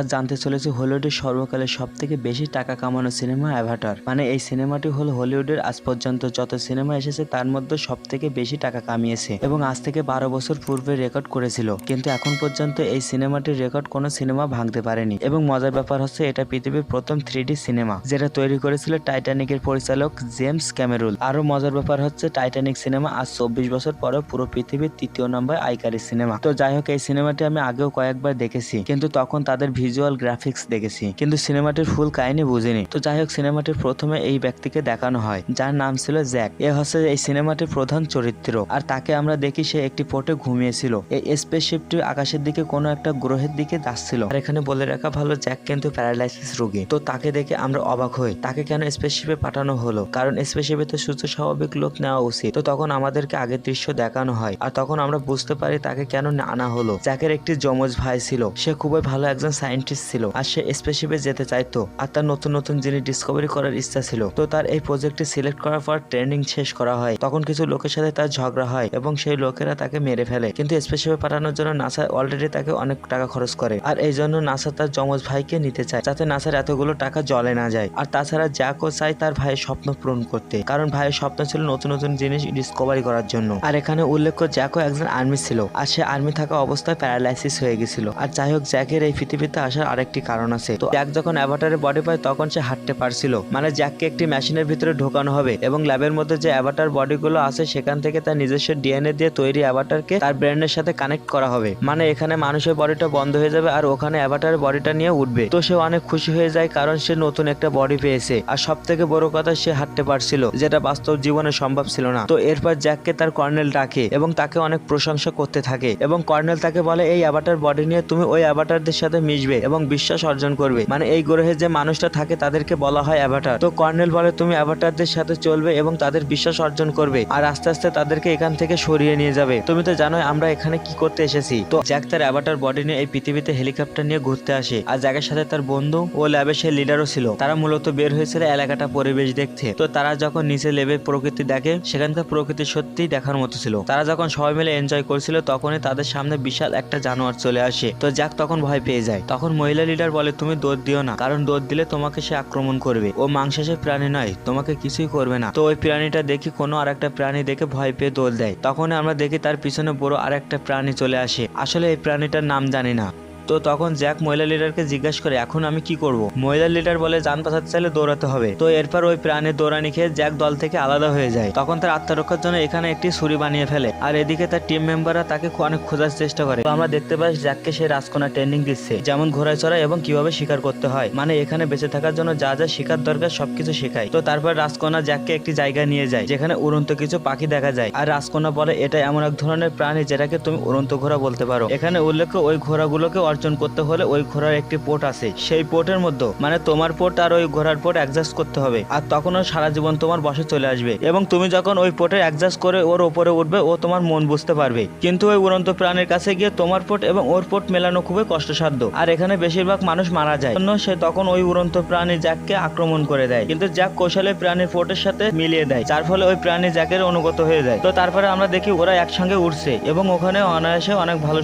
আজ জানতে চলেছি হলিউডের সর্বকালের সব থেকে বেশি টাকা কামানো সিনেমা অ্যাভাটার। মানে এই সিনেমাটি হলো হলিউডের আজ পর্যন্ত যত সিনেমা এসেছে তার মধ্যে সব থেকে বেশি টাকা কামিয়েছে এবং আজ থেকে বারো বছর পূর্বে রেকর্ড করেছিল। কিন্তু এখন পর্যন্ত এই সিনেমাটির রেকর্ড কোনো সিনেমা ভাঙতে পারেনি এবং মজার ব্যাপার হচ্ছে এটা পৃথিবীর প্রথম থ্রি সিনেমা, যেটা তৈরি করেছিল টাইটানিকের পরিচালক জেমস ক্যামেরুল। আরও মজার ব্যাপার হচ্ছে টাইটানিক সিনেমা আজ চব্বিশ বছর পরেও পুরো পৃথিবীর তৃতীয় নম্বর আইকারি সিনেমা। তো যাই হোক, এই সিনেমাটি আমি আগেও কয়েকবার দেখেছি, কিন্তু তখন তাদের ভিজুয়াল গ্রাফিক্স দেখেছি, কিন্তু সিনেমাটির ফুল কাহিনী বুঝিনি। তো যাই হোক সিনেমাটির প্রথমে এই ব্যক্তিকে দেখানো হয়, যার নাম ছিল জ্যাক। এ হচ্ছে এই সিনেমাটির প্রধান চরিত্র, আর তাকে আমরা দেখি সে একটি পোর্টে ঘুমিয়েছিল। এই স্পেসশিপটি আকাশের দিকে কোনো একটা গ্রহের দিকে যাচ্ছিল। আর এখানে বলে রাখা ভালো, জ্যাক কিন্তু প্যারালাইসিস রোগী। তো তাকে দেখে আমরা অবাক হই, তাকে কেন স্পেসশিপে পাঠানো হলো? কারণ স্পেসশিপে তো সুস্থ, স্বাভাবিক লোক নেওয়া উচিত। তো তখন আমাদেরকে আগের দৃশ্য দেখানো হয়, আর তখন আমরা বুঝতে পারি তাকে কেন আনা হলো। জ্যাকের একটি যমজ ভাই ছিল, সে খুবই ভালো একজন সায়েন্টিস্ট ছিল। আর সে স্পেসশিপে যেতে চাইতো। আর তার নতুন নতুন জিনিস ডিসকভারি করার ইচ্ছা ছিল। তো তার এই প্রজেক্টটি সিলেক্ট করার পর ট্রেনিং শেষ করা হয়। তখন কিছু লোকের সাথে তার ঝগড়া হয় এবং সেই লোকেরা তাকে মেরে ফেলে। কিন্তু স্পেসশিপে পাঠানোর জন্য নাসা অলরেডি তাকে অনেক টাকা খরচ করে। আর এই জন্য নাসা তার যমজ ভাইকে নিতে চায়, যাতে নাসার এতগুলো টাকা জলে না যায়। আর তাছাড়া জ্যাকও চায় তার ভাইয়ের স্বপ্ন পূরণ করতে। কারণ ভাইয়ের স্বপ্ন ছিল নতুন নতুন জিনিস ডিসকভারি করার জন্য। আর এখানে উল্লেখ্য জ্যাকও একজন আর্মি ছিল। আর সে আর্মি থাকা অবস্থায় প্যারালাইসিস হয়ে গেছিল। আর যাই হোক, জ্যাকের এই পৃথিবীতে আসার আরেকটি কারণ আছে। তো জ্যাক যখন অ্যাভাটারের বডি পায়, তখন সে হাঁটতে পারছিল। মানে জ্যাককে একটি মেশিনের ভিতরে ঢোকানো হবে এবং ল্যাবের মধ্যে যে অ্যাভাটার বডিগুলো আছে, সেখান থেকে তার নিজস্ব ডিএনএ দিয়ে তৈরি অ্যাভাটারকে তার ব্রেনের সাথে কানেক্ট করা হবে। মানে এখানে মানুষের বডিটা বন্ধ হয়ে যাবে আর ওখানে অ্যাভাটার বডিটা নিয়ে উঠবে। তো সে অনেক খুশি হয়ে যায় কারণ সে নতুন একটা বডি পেয়েছে। আর সব থেকে বড় কথা, সে হাঁটতে পারছিল, যেটা বাস্তব জীবনে সম্ভব ছিল না। তো এরপর জ্যাককে তার কর্নেল ডাকে এবং তাকে অনেক প্রশংসা করতে থাকে এবং কর্নেল তাকে বলে, এই অ্যাভাটার বডি নিয়ে তুমি ওই অ্যাভাটারদের সাথে মিশবে এবং বিশ্বাস অর্জন করবে। মানে এই গ্রহে যে মানুষটা থাকে, তাদেরকে বলা হয় অ্যাভাটার তো কর্নেল বলে, তুমি অ্যাভাটারদের সাথে চলবে এবং তাদের বিশ্বাস অর্জন করবে আর আস্তে আস্তে তাদেরকে এখান থেকে সরিয়ে নিয়ে যাবে। তুমি তো জানোই আমরা এখানে কি করতে এসেছি। তো জ্যাক তার অ্যাভাটার বডি নিয়ে এই পৃথিবীতে হেলিকপ্টার নিয়ে ঘুরতে আসে। আর জ্যাকের সাথে তার বন্ধু ও ল্যাবের সে লিডারও ছিল। তারা মূলত বের হয়েছিল এলাকাটা পরিবেশ দেখতে। তো তারা যখন নিচে লেবে প্রকৃতি দেখে, সেখানকার প্রকৃতি সত্যিই দেখার মতো ছিল। তারা যখন সবাই মিলে এনজয় করছিল, তখনই তাদের সামনে বিশাল একটা জানোয়ার চলে আসে। তো জ্যাক তখন ভয় পেয়ে যায়। তখন মহিলা লিডার বলে, তুমি দৌড় দিও না, কারণ দৌড় দিলে তোমাকে সে আক্রমণ করবে। ও মাংসাশী প্রাণী নয়, তোমাকে কিছুই করবে না। তো ওই প্রাণীটা দেখি কোনো আর একটা প্রাণী দেখে ভয় পেয়ে দোল দেয়। তখন আমরা দেখি তার পিছনে বড় আর একটা প্রাণী চলে আসে। আসলে এই প্রাণীটার নাম জানি না। তো তখন জ্যাক মহিলা লিডারকে জিজ্ঞাসা করে, এখন আমি কি করব? মহিলা লিডার বলে যান বাঁচাতে চাইলে দৌড়াতে হবে। তো এরপর ওই প্রাণীর দৌড়ানি খেয়ে জ্যাক দল থেকে আলাদা হয়ে যায়। তখন তার আত্মরক্ষার জন্য এখানে একটি ছুরি বানিয়ে ফেলে আর এদিকে তার টিম মেম্বাররা তাকে অনেক খোঁজার চেষ্টা করে। তো আমরা দেখতে পাই জ্যাককে সে রাজকোনা ট্রেনিং দিচ্ছে, যেমন ঘোড়ায় চড়া এবং কীভাবে শিকার করতে হয়। মানে এখানে বেঁচে থাকার জন্য যা যা শিকার দরকার সবকিছু শেখায়। তো তারপর রাজকোনা জ্যাককে একটি জায়গায় নিয়ে যায়, যেখানে উড়ন্ত কিছু পাখি দেখা যায়। আর রাজকোনা বলে, এটা এমন এক ধরনের প্রাণী যেটাকে তুমি উড়ন্ত ঘোড়া বলতে পারো। এখানে উল্লেখ্য, ওই ঘোড়াগুলোকে অর্জন করতে হলে ওই ঘোড়ার একটি পোর্ট আছে। সেই পোর্টের মধ্যে মানে তোমার পোর্ট আর ওই ঘোড়ার পোর্ট অ্যাডজাস্ট করতে হবে। আর তখন সারা জীবন তোমার বসে চলে আসবে। এবং তুমি যখন ওই পোর্টে অ্যাডজাস্ট করে ওর ওপরে উঠবে, ও তোমার মন বুঝতে পারবে। কিন্তু ওই উড়ন্ত প্রাণীর কাছে গিয়ে তোমার পোর্ট এবং ওর পোর্ট মেলানো খুবই কষ্টসাধ্য। আর এখানে বেশিরভাগ মানুষ মারা যায়। জন্য সে তখন ওই উড়ন্ত প্রাণী জ্যাককে আক্রমণ করে দেয়। কিন্তু জ্যাক কৌশলে প্রাণীর পোর্টের সাথে মিলিয়ে দেয়, যার ফলে ওই প্রাণী জ্যাকের অনুগত হয়ে যায়। তো তারপরে আমরা দেখি ওরা একসঙ্গে উঠছে এবং ওখানে অনায়াসে অনেক ভালো